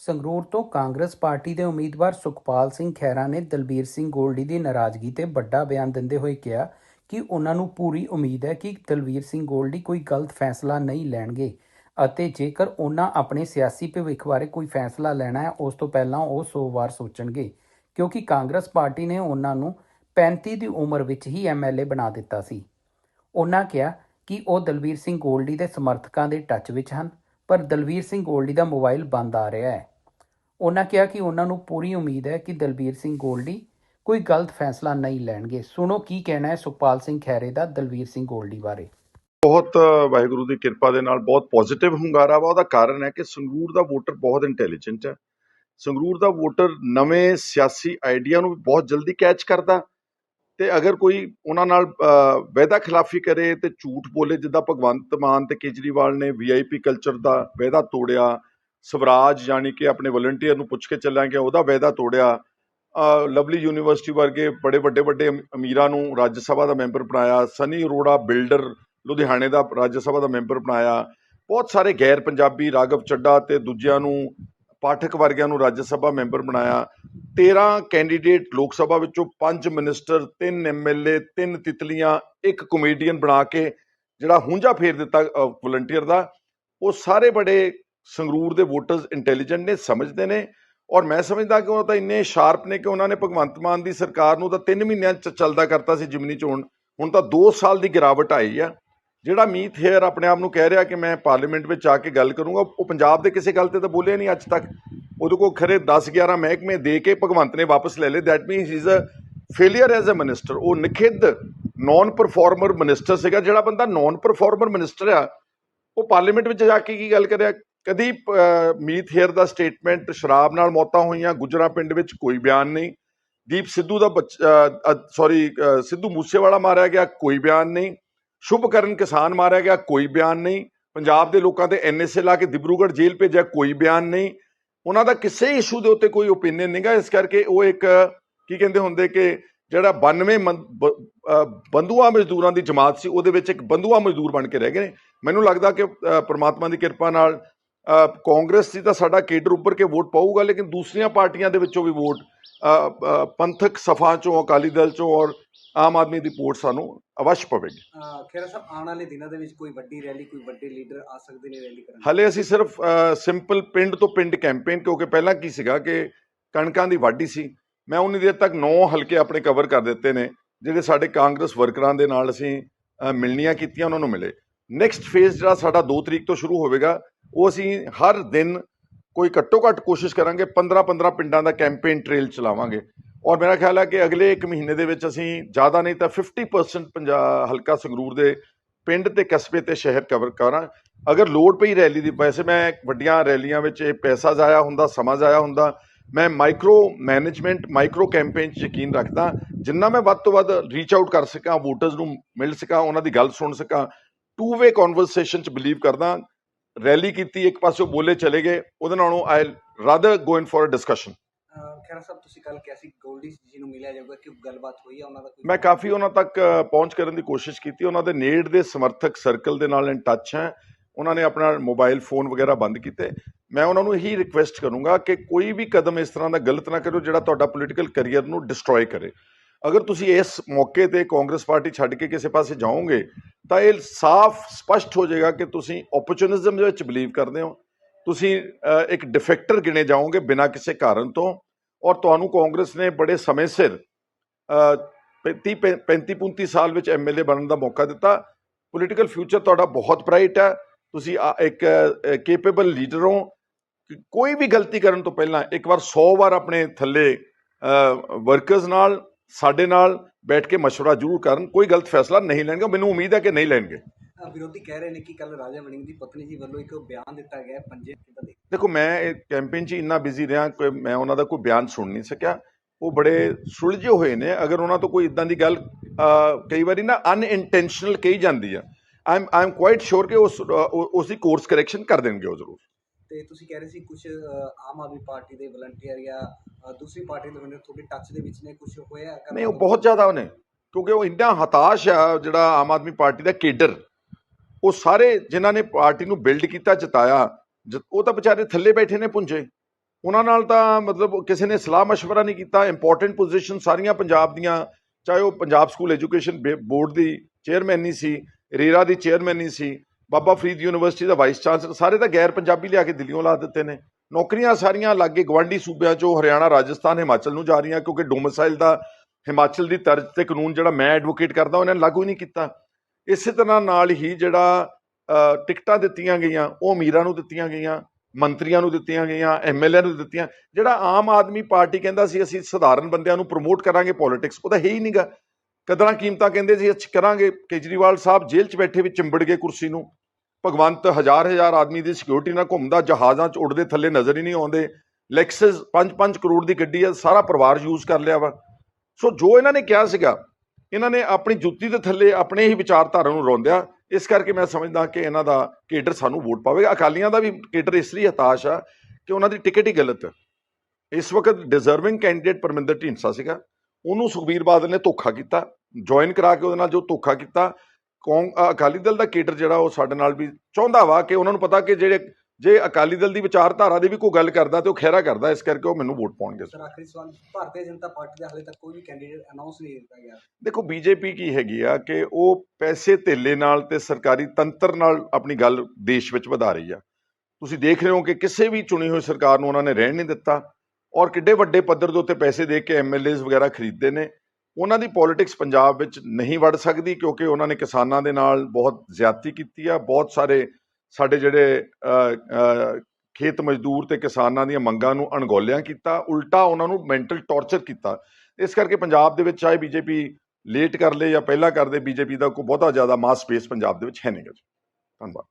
ਸੰਗਰੂਰ ਤੋਂ ਕਾਂਗਰਸ ਪਾਰਟੀ ਦੇ ਉਮੀਦਵਾਰ ਸੁਖਪਾਲ ਸਿੰਘ ਖਹਿਰਾ ਨੇ ਦਲਬੀਰ ਸਿੰਘ ਗੋਲਡੀ ਦੀ ਨਾਰਾਜ਼ਗੀ ਤੇ ਵੱਡਾ ਬਿਆਨ ਦਿੰਦੇ ਹੋਏ ਕਿਹਾ ਕਿ ਉਹਨਾਂ ਨੂੰ ਪੂਰੀ ਉਮੀਦ ਹੈ ਕਿ ਦਲਬੀਰ ਸਿੰਘ ਗੋਲਡੀ ਕੋਈ ਗਲਤ ਫੈਸਲਾ ਨਹੀਂ ਲੈਣਗੇ ਅਤੇ ਜੇਕਰ ਉਹਨਾਂ ਆਪਣੇ ਸਿਆਸੀ ਭਵਿੱਖ ਬਾਰੇ ਕੋਈ ਫੈਸਲਾ ਲੈਣਾ ਹੈ, ਉਸ ਤੋਂ ਪਹਿਲਾਂ ਉਹ 100 ਵਾਰ ਸੋਚਣਗੇ, ਕਿਉਂਕਿ ਕਾਂਗਰਸ ਪਾਰਟੀ ਨੇ ਉਹਨਾਂ ਨੂੰ 35 ਦੀ ਉਮਰ ਵਿੱਚ ਹੀ ਐਮਐਲਏ ਬਣਾ ਦਿੱਤਾ ਸੀ। ਉਹਨਾਂ ਕਿਹਾ ਕਿ ਉਹ ਦਲਬੀਰ ਸਿੰਘ ਗੋਲਡੀ ਦੇ ਸਮਰਥਕਾਂ ਦੇ ਟੱਚ ਵਿੱਚ ਹਨ ਪਰ ਦਲਵੀਰ ਸਿੰਘ ਗੋਲਡੀ ਦਾ ਮੋਬਾਈਲ ਬੰਦ ਆ ਰਿਹਾ ਹੈ। ਉਹਨਾਂ ਕਿਹਾ ਕਿ ਉਹਨਾਂ ਨੂੰ ਪੂਰੀ ਉਮੀਦ ਹੈ ਕਿ ਦਲਬੀਰ ਸਿੰਘ ਗੋਲਡੀ ਕੋਈ ਗਲਤ ਫੈਸਲਾ ਨਹੀਂ ਲੈਣਗੇ। ਸੁਣੋ ਕੀ ਕਹਿਣਾ ਹੈ ਸੁਖਪਾਲ ਸਿੰਘ ਖੈਰੇ ਦਾ ਦਲਵੀਰ ਸਿੰਘ ਗੋਲਡੀ ਬਾਰੇ। ਬਹੁਤ ਵਾਹਿਗੁਰੂ ਦੀ ਕਿਰਪਾ ਦੇ ਨਾਲ ਬਹੁਤ ਪੋਜ਼ਿਟਿਵ ਹੁੰਗਾਰਾ ਵਾ। ਉਹਦਾ ਕਾਰਨ ਹੈ ਕਿ ਸੰਗਰੂਰ ਦਾ ਵੋਟਰ ਬਹੁਤ ਇੰਟੈਲੀਜੈਂਟ ਹੈ। ਸੰਗਰੂਰ ਦਾ ਵੋਟਰ ਨਵੇਂ ਸਿਆਸੀ ਆਈਡੀਆ ਨੂੰ ਬਹੁਤ ਜਲਦੀ ਕੈਚ ਕਰਦਾ। ਤੇ ਅਗਰ ਕੋਈ ਉਹਨਾਂ ਨਾਲ ਅਹ, ਵਾਅਦਾ ਖਿਲਾਫੀ ਕਰੇ ਤੇ ਝੂਠ ਬੋਲੇ ਜਿੱਦਾਂ ਭਗਵੰਤ ਮਾਨ ਤੇ ਕੇਜਰੀਵਾਲ ਨੇ ਵੀਆਈਪੀ ਕਲਚਰ ਦਾ ਵਾਅਦਾ ਤੋੜਿਆ ਸਵਰਾਜ ਯਾਨੀ ਕਿ ਆਪਣੇ ਵਲੰਟੀਅਰ ਨੂੰ ਪੁੱਛ ਕੇ ਚੱਲਾਂਗੇ ਉਹਦਾ ਵਾਅਦਾ ਤੋੜਿਆ ਲਵਲੀ ਯੂਨੀਵਰਸਿਟੀ ਵਰਗੇ ਬੜੇ ਵੱਡੇ ਵੱਡੇ ਅਮੀਰਾਂ ਨੂੰ ਰਾਜ ਸਭਾ ਦਾ ਮੈਂਬਰ ਬਣਾਇਆ ਸਨੀ ਅਰੋੜਾ ਬਿਲਡਰ ਲੁਧਿਆਣੇ ਦਾ ਰਾਜ ਸਭਾ ਦਾ ਮੈਂਬਰ ਬਣਾਇਆ ਬਹੁਤ ਸਾਰੇ ਗੈਰ ਪੰਜਾਬੀ ਰਾਘਵ ਚੱਡਾ ਤੇ ਦੂਜਿਆਂ ਨੂੰ ਪਾਠਕ ਵਰਗਿਆਂ ਨੂੰ ਰਾਜ ਸਭਾ ਮੈਂਬਰ ਬਣਾਇਆ। 13 ਕੈਂਡੀਡੇਟ ਲੋਕ ਸਭਾ ਵਿੱਚੋਂ 5 ਮਿਨਿਸਟਰ 3 ਐਮਐਲਏ 3 ਤਿਤਲੀਆਂ, ਇੱਕ ਕਮੇਡੀਅਨ ਬਣਾ ਕੇ ਜਿਹੜਾ ਹੁੰਜਾ ਫੇਰ ਦਿੱਤਾ ਵਲੰਟੀਅਰ ਦਾ, ਉਹ ਸਾਰੇ ਬੜੇ ਸੰਗਰੂਰ ਦੇ ਵੋਟਰਸ ਇੰਟੈਲੀਜੈਂਟ ਨੇ, ਸਮਝਦੇ ਨੇ। ਔਰ ਮੈਂ ਸਮਝਦਾ ਕਿ ਉਹ ਤਾਂ ਇੰਨੇ ਸ਼ਾਰਪ ਨੇ ਕਿ ਉਹਨਾਂ ਨੇ ਭਗਵੰਤ ਮਾਨ ਦੀ ਸਰਕਾਰ ਨੂੰ ਤਾਂ 3 ਮਹੀਨਿਆਂ ਚ ਚੱਲਦਾ ਕਰਤਾ ਸੀ ਜਿਮਨੀ ਚੋਣ। ਹੁਣ ਤਾਂ 2 ਸਾਲ ਦੀ ਗਿਰਾਵਟ ਆਈ ਆ। ਜਿਹੜਾ ਮੀਤ ਹੇਅਰ ਆਪਣੇ ਆਪ ਨੂੰ ਕਹਿ ਰਿਹਾ ਕਿ ਮੈਂ ਪਾਰਲੀਮੈਂਟ ਵਿੱਚ ਆ ਕੇ ਗੱਲ ਕਰੂੰਗਾ, ਉਹ ਪੰਜਾਬ ਦੇ ਕਿਸੇ ਗੱਲ ਤੇ ਤਾਂ ਬੋਲਿਆ ਨਹੀਂ ਅੱਜ ਤੱਕ। ਉਹਦੇ ਕੋਲ ਖਰੇ 10 11 ਮਹਿਕਮੇ ਦੇ ਕੇ ਭਗਵੰਤ ਨੇ ਵਾਪਸ ਲੈ ਲਏ। That means is a failure as a minister ਉਹ ਨਿਖਿੱਧ ਨਾਨ ਪਰਫਾਰਮਰ ਮਿਨਿਸਟਰ ਸੀਗਾ। ਜਿਹੜਾ ਬੰਦਾ ਨਾਨ ਪਰਫਾਰਮਰ ਮਿਨਿਸਟਰ ਆ, ਉਹ ਪਾਰਲੀਮੈਂਟ ਵਿੱਚ ਜਾ ਕੇ ਕੀ ਗੱਲ ਕਰਿਆ? ਕਦੀ ਮੀਤ ਹੇਅਰ ਦਾ ਸਟੇਟਮੈਂਟ ਸ਼ਰਾਬ ਨਾਲ ਮੌਤਾਂ ਹੋਈਆਂ, ਗੁਜਰਾ ਪਿੰਡ ਵਿੱਚ ਕੋਈ ਬਿਆਨ ਨਹੀਂ। ਦੀਪ ਸਿੱਧੂ ਦਾ ਸੌਰੀ ਸਿੱਧੂ ਮੂਸੇਵਾਲਾ ਮਾਰਿਆ ਗਿਆ, ਕੋਈ ਬਿਆਨ ਨਹੀਂ। ਸ਼ੁਭਕਰਨ ਕਿਸਾਨ ਮਾਰਿਆ ਗਿਆ ਕੋਈ ਬਿਆਨ ਨਹੀਂ। ਪੰਜਾਬ ਦੇ ਲੋਕਾਂ ਤੇ ਐਨਐਸਏ ਲਾ ਕੇ ਦਿਬਰੂਗੜ੍ਹ ਜੇਲ੍ਹ ਭੇਜਿਆ ਕੋਈ ਬਿਆਨ ਨਹੀਂ। ਉਹਨਾਂ ਦਾ ਕਿਸੇ ਇਸ਼ੂ ਦੇ ਉੱਤੇ ਕੋਈ ਓਪੀਨੀਅਨ ਨਹੀਂਗਾ ਇਸ ਕਰਕੇ ਉਹ ਇੱਕ ਕੀ ਕਹਿੰਦੇ ਹੁੰਦੇ ਕਿ ਜਿਹੜਾ 92 ਮੰ- ਬ- ਅਹ ਮਜ਼ਦੂਰਾਂ ਦੀ ਜਮਾਤ ਸੀ ਉਹਦੇ ਵਿੱਚ ਇੱਕ ਬੰਧੂਆ ਮਜ਼ਦੂਰ ਬਣ ਕੇ ਰਹਿ ਗਏ ਨੇ। ਮੈਨੂੰ ਲੱਗਦਾ ਕਿ ਅਹ, ਪ੍ਰਮਾਤਮਾ ਦੀ ਕਿਰਪਾ ਨਾਲ ਕਾਂਗਰਸ ਦੀ ਤਾਂ ਸਾਡਾ ਕੇਡਰ ਉੱਪਰ ਕੇ ਵੋਟ ਪਾਊਗਾ ਲੇਕਿਨ ਦੂਸਰੀਆਂ ਪਾਰਟੀਆਂ ਦੇ ਵਿੱਚੋਂ ਵੀ ਵੋਟ ਪੰਥਕ ਸਫਾ ਚੋਂ ਅਕਾਲੀ ਦਲ ਚੋਂ ਔਰ ਆਮ ਆਦਮੀ ਦੀ ਵੋਟ ਸਾਨੂੰ ਅਵਸ਼ ਪਵੇਗੀ। ਖੇਰਾ ਸਾਹਿਬ ਆਉਣ ਵਾਲੇ ਦਿਨਾਂ ਦੇ ਵਿੱਚ ਕੋਈ ਵੱਡੀ ਰੈਲੀ ਕੋਈ ਵੱਡੇ ਲੀਡਰ ਆ ਸਕਦੇ ਨੇ ਰੈਲੀ ਕਰਨ ਹਲੇ ਅਸੀਂ ਸਿਰਫ ਸਿੰਪਲ ਪਿੰਡ ਤੋਂ ਪਿੰਡ ਕੈਂਪੇਨ ਕਿਉਂਕਿ ਪਹਿਲਾਂ ਕੀ ਸੀਗਾ ਕਿ ਕਣਕਾਂ ਦੀ ਵਾਢੀ ਸੀ। ਮੈਂ ਉਨੀ ਦੇਰ ਤੱਕ 9 ਹਲਕੇ ਆਪਣੇ ਕਵਰ ਕਰ ਦਿੱਤੇ ਨੇ ਜਿਹੜੇ ਸਾਡੇ ਕਾਂਗਰਸ ਵਰਕਰਾਂ ਦੇ ਨਾਲ ਅਸੀਂ ਮਿਲਣੀਆਂ ਕੀਤੀਆਂ ਉਹਨਾਂ ਨੂੰ ਮਿਲੇ। ਨੈਕਸਟ ਫੇਜ਼ ਜਿਹੜਾ ਸਾਡਾ 2 ਤਰੀਕ ਤੋਂ ਸ਼ੁਰੂ ਹੋਵੇਗਾ ਉਹ ਅਸੀਂ ਹਰ ਦਿਨ ਕੋਈ ਘੱਟੋ ਘੱਟ ਕੋਸ਼ਿਸ਼ ਕਰਾਂਗੇ 15 15 ਪਿੰਡਾਂ ਦਾ ਕੈਂਪੇਨ ਟ੍ਰੇਲ ਚਲਾਵਾਂਗੇ। ਔਰ ਮੇਰਾ ਖਿਆਲ ਹੈ ਕਿ ਅਗਲੇ 1 ਮਹੀਨੇ ਦੇ ਵਿੱਚ ਅਸੀਂ ਜ਼ਿਆਦਾ ਨਹੀਂ ਤਾਂ 50% ਪੰਜਾਬ ਹਲਕਾ ਸੰਗਰੂਰ ਦੇ ਪਿੰਡ ਤੇ ਕਸਬੇ ਤੇ ਸ਼ਹਿਰ ਕਵਰ ਕਰਾਂ। ਅਗਰ ਲੋੜ ਪਈ ਰੈਲੀ ਦੀ, ਵੈਸੇ ਮੈਂ ਵੱਡੀਆਂ ਰੈਲੀਆਂ ਵਿੱਚ ਇਹ ਪੈਸਾ ਜ਼ਾਇਆ ਹੁੰਦਾ, ਸਮਾਂ ਜ਼ਾਇਆ ਹੁੰਦਾ, ਮੈਂ ਮਾਈਕਰੋ ਮੈਨੇਜਮੈਂਟ ਮਾਈਕਰੋ ਕੈਂਪੇਨ 'ਚ ਯਕੀਨ ਰੱਖਦਾ, ਜਿੰਨਾ ਮੈਂ ਵੱਧ ਤੋਂ ਵੱਧ ਰੀਚ ਆਊਟ ਕਰ ਸਕਾਂ ਵੋਟਰਸ ਨੂੰ ਮਿਲ ਸਕਾਂ, ਉਹਨਾਂ ਦੀ ਗੱਲ ਸੁਣ ਸਕਾਂ ਟੂ ਵੇ ਕਨਵਰਸੇਸ਼ਨ 'ਚ ਬਿਲੀਵ ਕਰਦਾ, ਰੈਲੀ ਕੀਤੀ, ਇੱਕ ਪਾਸੇ ਬੋਲੇ ਚਲੇ ਗਏ, ਉਹਦੇ ਨਾਲੋਂ I rather go in for a discussion Khera sahib ਤੁਸੀਂ ਕੱਲ ਕਿਹਾ ਸੀ ਗੋਲਡੀ ਜੀ ਨੂੰ ਮਿਲਿਆ ਜਾਊਗਾ ਕਿ ਗੱਲਬਾਤ ਹੋਈ ਹੈ ਉਹਨਾਂ ਦਾ ਕੋਈ ਮੈਂ ਕਾਫੀ ਉਹਨਾਂ ਤੱਕ ਪਹੁੰਚ ਕਰਨ ਦੀ ਕੋਸ਼ਿਸ਼ ਕੀਤੀ। ਉਹਨਾਂ ਦੇ ਨੇੜ ਦੇ ਸਮਰਥਕ ਸਰਕਲ ਦੇ ਨਾਲ ਇਨ ਟੱਚ ਹੈ। ਉਹਨਾਂ ਨੇ ਆਪਣਾ ਮੋਬਾਈਲ ਫੋਨ ਵਗੈਰਾ ਬੰਦ ਕੀਤੇ। ਮੈਂ ਉਹਨਾਂ ਨੂੰ ਇਹੀ ਰਿਕੁਐਸਟ ਕਰੂੰਗਾ ਕਿ ਕੋਈ ਵੀ ਕਦਮ ਇਸ ਤਰ੍ਹਾਂ ਦਾ ਗਲਤ ਨਾ ਕਰੋ ਜਿਹੜਾ ਤੁਹਾਡਾ ਪੋਲੀਟੀਕਲ ਕੈਰੀਅਰ ਨੂੰ ਡਿਸਟਰੋਏ ਕਰੇ। ਅਗਰ ਤੁਸੀਂ ਇਸ ਮੌਕੇ ਤੇ ਕਾਂਗਰਸ ਪਾਰਟੀ ਛੱਡ ਕੇ ਕਿਸੇ ਪਾਸੇ ਜਾਓਗੇ ਤਾਂ ਇਹ ਸਾਫ਼ ਸਪਸ਼ਟ ਹੋ ਜਾਏਗਾ ਕਿ ਤੁਸੀਂ ਓਪਰਚੁਨਿਜ਼ਮ ਦੇ ਵਿੱਚ ਬਿਲੀਵ ਕਰਦੇ ਹੋ। ਤੁਸੀਂ ਇੱਕ ਡਿਫੈਕਟਰ ਗਿਣੇ ਜਾਓਗੇ ਬਿਨਾਂ ਕਿਸੇ ਕਾਰਨ ਤੋਂ। ਔਰ ਤੁਹਾਨੂੰ ਕਾਂਗਰਸ ਨੇ ਬੜੇ ਸਮੇਂ ਸਿਰ ਅ, 35 35 35 ਸਾਲ ਵਿੱਚ ਐਮਐਲਏ ਬਣਨ ਦਾ ਮੌਕਾ ਦਿੱਤਾ ਪੋਲੀਟੀਕਲ ਫਿਊਚਰ ਤੁਹਾਡਾ ਬਹੁਤ ਬ੍ਰਾਈਟ ਹੈ ਤੁਸੀਂ ਆ- ਇੱਕ ਕੇਪੇਬਲ ਲੀਡਰ ਹੋ ਕਿ ਕੋਈ ਵੀ ਗਲਤੀ ਕਰਨ ਤੋਂ ਪਹਿਲਾਂ ਇੱਕ ਵਾਰ 100 ਵਾਰ ਆਪਣੇ ਥੱਲੇ ਵਰਕਰਸ ਨਾਲ ਸਾਡੇ ਨਾਲ ਬੈਠ ਕੇ مشورہ ਜ਼ਰੂਰ ਕਰਨ ਕੋਈ ਗਲਤ ਫੈਸਲਾ ਨਹੀਂ ਲੈਣਗੇ ਮੈਨੂੰ ਉਮੀਦ ਹੈ ਕਿ ਨਹੀਂ ਲੈਣਗੇ ਅਹ ਵਿਰੋਧੀ ਕਹਿ ਰਹੇ ਨੇ ਕਿ ਕੱਲ ਰਾਜਾ ਵੜਿੰਗ ਦੀ ਪਤਨੀ ਜੀ ਵੱਲੋਂ ਇੱਕ ਬਿਆਨ ਦਿੱਤਾ ਗਿਆ ਪੰਜੇ ਦੇਖੋ ਮੈਂ ਇਹ ਕੈਂਪੇਨ 'ਚ ਇੰਨਾ ਬਿਜ਼ੀ ਰਿਹਾ ਕਿ ਮੈਂ ਉਹਨਾਂ ਦਾ ਕੋਈ ਬਿਆਨ ਸੁਣ ਨਹੀਂ ਸਕਿਆ। ਉਹ ਬੜੇ ਸੁਲਝੇ ਹੋਏ ਨੇ। ਅਗਰ ਉਹਨਾਂ ਤੋਂ ਕੋਈ ਇਦਾਂ ਦੀ ਗੱਲ ਕਈ ਵਾਰੀ ਨਾ ਅਨਇੰਟੈਂਸ਼ਨਲ ਕਹੀ ਜਾਂਦੀ ਆ। ਆਈ ਐਮ ਕੁਆਇਟ ਸ਼ੋਰ ਕਿ ਉਸ ਉਸ ਦੀ ਕੋਰਸ ਕਰੈਕਸ਼ਨ ਕਰ ਦੇਣਗੇ ਉਹ ਜ਼ਰੂਰ। ਤੇ ਤੁਸੀਂ ਕਹਿ ਰਹੇ ਸੀ ਕੁਝ ਆਮ ਆਦਮੀ ਪਾਰਟੀ ਦੇ ਵਲੰਟੀਅਰ ਜਾਂ ਦੂਸਰੀ ਪਾਰਟੀ ਦੇ ਤੁਹਾਡੇ ਟੱਚ ਦੇ ਵਿੱਚ ਨੇ ਕੁਝ ਹੋਇਆ? ਨਹੀਂ ਉਹ ਬਹੁਤ ਜ਼ਿਆਦਾ ਉਹਨੇ ਕਿਉਂਕਿ ਉਹ ਇੰਨਾ ਹਤਾਸ਼ ਆ ਜਿਹੜਾ ਆਮ ਆਦਮੀ ਪਾਰਟੀ ਦਾ ਕੇਡਰ। ਉਹ ਸਾਰੇ ਜਿਨ੍ਹਾਂ ਨੇ ਪਾਰਟੀ ਨੂੰ ਬਿਲਡ ਕੀਤਾ ਜਿਤਾਇਆ ਜ- ਉਹ ਤਾਂ ਵਿਚਾਰੇ ਥੱਲੇ ਬੈਠੇ ਨੇ ਪੁੰਜੇ ਉਹਨਾਂ ਨਾਲ ਤਾਂ ਮਤਲਬ ਕਿਸੇ ਨੇ ਸਲਾਹ مشورہ ਨਹੀਂ ਕੀਤਾ ਇੰਪੋਰਟੈਂਟ ਪੋਜੀਸ਼ਨ ਸਾਰੀਆਂ ਪੰਜਾਬ ਦੀਆਂ ਚਾਹੇ ਉਹ ਪੰਜਾਬ ਸਕੂਲ ਐਜੂਕੇਸ਼ਨ ਬੋਰਡ ਦੀ ਚੇਅਰਮੈਨੀ ਸੀ ਰੇਰਾ ਦੀ ਚੇਅਰਮੈਨੀ ਸੀ ਬਾਬਾ ਫਰੀਦ ਯੂਨੀਵਰਸਿਟੀ ਦਾ ਵਾਈਸ ਚਾਂਸਲਰ ਸਾਰੇ ਤਾਂ ਗੈਰ ਪੰਜਾਬੀ ਲਿਆ ਕੇ ਦਿੱਲੀੋਂ ਲਾ ਦਿੱਤੇ ਨੇ ਨੌਕਰੀਆਂ ਸਾਰੀਆਂ ਲਾਗੇ ਗਵਾਂਢੀ ਸੂਬਿਆਂ ਚੋਂ ਹਰਿਆਣਾ ਰਾਜਸਥਾਨ ਹਿਮਾਚਲ ਨੂੰ ਜਾ ਰਹੀਆਂ ਕਿਉਂਕਿ ਡੋਮਿਸਾਈਲ ਦਾ ਹਿਮਾਚਲ ਦੀ ਤਰਜ਼ ਤੇ ਕਾਨੂੰਨ ਜਿਹੜਾ ਮੈਂ ਐਡਵੋਕੇਟ ਕਰਦਾ ਉਹਨਾਂ ਨੇ ਲਾਗੂ ਹੀ ਨਹੀਂ ਕੀਤਾ ਇਸੇ ਤਰ੍ਹਾਂ ਨਾਲ ਹੀ ਜਿਹੜਾ ਟਿਕਟਾਂ ਦਿੱਤੀਆਂ ਗਈਆਂ, ਉਹ ਅਮੀਰਾਂ ਨੂੰ ਦਿੱਤੀਆਂ ਗਈਆਂ, ਮੰਤਰੀਆਂ ਨੂੰ ਦਿੱਤੀਆਂ ਗਈਆਂ ਐਮਐਲਏ ਨੂੰ ਦਿੱਤੀਆਂ, ਜਿਹੜਾ ਆਮ ਆਦਮੀ ਪਾਰਟੀ ਕਹਿੰਦਾ ਸੀ, ਅਸੀਂ ਸਧਾਰਨ ਬੰਦਿਆਂ ਨੂੰ ਪ੍ਰਮੋਟ ਕਰਾਂਗੇ ਪੋਲਿਟਿਕਸ ਉਹ ਤਾਂ ਹੈ ਹੀ ਨਹੀਂਗਾ ਕਦਰਾਂ ਕੀਮਤਾਂ ਕਹਿੰਦੇ ਸੀ ਅੱਛ ਕਰਾਂਗੇ। ਕੇਜਰੀਵਾਲ ਸਾਹਿਬ ਜੇਲ੍ਹ 'ਚ ਬੈਠੇ ਵੀ ਚਿੰਬੜ ਗਏ ਕੁਰਸੀ ਨੂੰ। ਭਗਵੰਤ ਹਜ਼ਾਰ ਹਜ਼ਾਰ ਆਦਮੀ ਦੀ ਸਿਕਿਉਰਿਟੀ ਨਾਲ ਘੁੰਮਦਾ, ਜਹਾਜ਼ਾਂ 'ਚ ਉੱਡਦੇ ਥੱਲੇ ਨਜ਼ਰ ਹੀ ਨਹੀਂ ਆਉਂਦੇ। ਲੈਕਸਸ 5-5 ਕਰੋੜ ਦੀ ਗੱਡੀ ਆ, ਸਾਰਾ ਪਰਿਵਾਰ ਯੂਜ਼ ਕਰ ਲਿਆ ਵਾ। ਸੋ ਜੋ ਇਹਨਾਂ ਨੇ ਕਿਹਾ ਸੀਗਾ ਇਹਨਾਂ ਨੇ ਆਪਣੀ ਜੁੱਤੀ ਦੇ ਥੱਲੇ ਆਪਣੇ ਹੀ ਵਿਚਾਰਧਾਰਾ ਨੂੰ ਰੋਂਦਿਆ। ਇਸ ਕਰਕੇ ਮੈਂ ਸਮਝਦਾ ਕਿ ਇਹਨਾਂ ਦਾ ਕੇਡਰ ਸਾਨੂੰ ਵੋਟ ਪਾਵੇਗਾ। ਅਕਾਲੀਆਂ ਦਾ ਵੀ ਕੇਡਰ ਇਸ ਲਈ ਹਤਾਸ਼ ਆ ਕਿ ਉਹਨਾਂ ਦੀ ਟਿਕਟ ਹੀ ਗਲਤ ਹੈ। ਇਸ ਵਕਤ ਡਿਜ਼ਰਵਿੰਗ ਕੈਂਡੀਡੇਟ ਪਰਮਿੰਦਰ ਢੀਂਡਸਾ ਸੀਗਾ। ਉਹਨੂੰ ਸੁਖਬੀਰ ਬਾਦਲ ਨੇ ਧੋਖਾ ਕੀਤਾ। ਜੁਆਇਨ ਕਰਾ ਕੇ ਉਹਦੇ ਨਾਲ ਜੋ ਧੋਖਾ ਕੀਤਾ, ਕੌਂ ਅਕਾਲੀ ਦਲ ਦਾ ਕੇਡਰ ਜਿਹੜਾ ਉਹ ਸਾਡੇ ਨਾਲ ਵੀ ਚਾਹੁੰਦਾ ਵਾ ਕਿ ਉਹਨਾਂ ਨੂੰ ਪਤਾ ਕਿ ਜਿਹੜੇ ਜੇ ਅਕਾਲੀ ਦਲ ਦੀ ਵਿਚਾਰਧਾਰਾ ਦੀ ਵੀ ਕੋਈ ਗੱਲ ਕਰਦਾ ਤੇ ਉਹ ਖਹਿਰਾ ਕਰਦਾ ਇਸ ਕਰਕੇ ਉਹ ਮੈਨੂੰ ਵੋਟ ਪਾਉਣਗੇ ਸਰ। ਆਖਰੀ ਸਵਾਲ ਭਾਰਤੀ ਜਨਤਾ ਪਾਰਟੀ ਦਾ ਹਾਲੇ ਤੱਕ ਕੋਈ ਵੀ ਕੈਂਡੀਡੇਟ ਅਨਾਉਂਸ ਨਹੀਂ ਕੀਤਾ ਗਿਆ। ਦੇਖੋ ਬੀਜੇਪੀ ਕੀ ਹੈਗੀ ਆ ਕਿ ਉਹ ਪੈਸੇ ਧੇਲੇ ਨਾਲ ਤੇ ਸਰਕਾਰੀ ਤੰਤਰ ਨਾਲ ਆਪਣੀ ਗੱਲ ਦੇਸ਼ ਵਿੱਚ ਵਧਾ ਰਹੀ ਆ। ਤੁਸੀਂ ਦੇਖ ਰਹੇ ਹੋ ਕਿ ਕਿਸੇ ਵੀ ਚੁਣੀ ਹੋਈ ਸਰਕਾਰ ਨੂੰ ਉਹਨਾਂ ਨੇ ਰਹਿਣ ਨਹੀਂ ਦਿੱਤਾ ਔਰ ਕਿੱਡੇ ਵੱਡੇ ਪੱਧਰ ਦੇ ਉੱਤੇ ਪੈਸੇ ਦੇ ਕੇ ਐਮਐਲਏਜ਼ ਵਗੈਰਾ ਖਰੀਦਦੇ ਨੇ। ਉਹਨਾਂ ਦੀ ਪੋਲਿਟਿਕਸ ਪੰਜਾਬ ਵਿੱਚ ਨਹੀਂ ਵੜ ਸਕਦੀ ਕਿਉਂਕਿ ਉਹਨਾਂ ਨੇ ਕਿਸਾਨਾਂ ਦੇ ਨਾਲ ਬਹੁਤ ਜ਼ਿਆਦਤੀ ਕੀਤੀ ਆ ਬਹੁਤ ਸਾਰੇ ਸਾਡੇ ਜਿਹੜੇ ਖੇਤ ਮਜ਼ਦੂਰ ਤੇ ਕਿਸਾਨਾਂ ਦੀਆਂ ਮੰਗਾਂ ਨੂੰ ਅਣਗੌਲਿਆਂ ਕੀਤਾ, ਉਲਟਾ ਉਹਨਾਂ ਨੂੰ ਮੈਂਟਲ ਟੌਰਚਰ ਕੀਤਾ। ਇਸ ਕਰਕੇ ਪੰਜਾਬ ਦੇ ਵਿੱਚ ਚਾਹੇ ਬੀਜੇਪੀ ਲੇਟ ਕਰ ਲੇ ਜਾਂ ਪਹਿਲਾਂ ਕਰਦੇ ਬੀਜੇਪੀ ਦਾ ਕੋਈ ਬਹੁਤਾ ਜ਼ਿਆਦਾ ਮਾਸ ਸਪੇਸ ਪੰਜਾਬ ਦੇ ਵਿੱਚ ਹੈ ਨਹੀਂਗਾ ਜੀ। ਧੰਨਵਾਦ।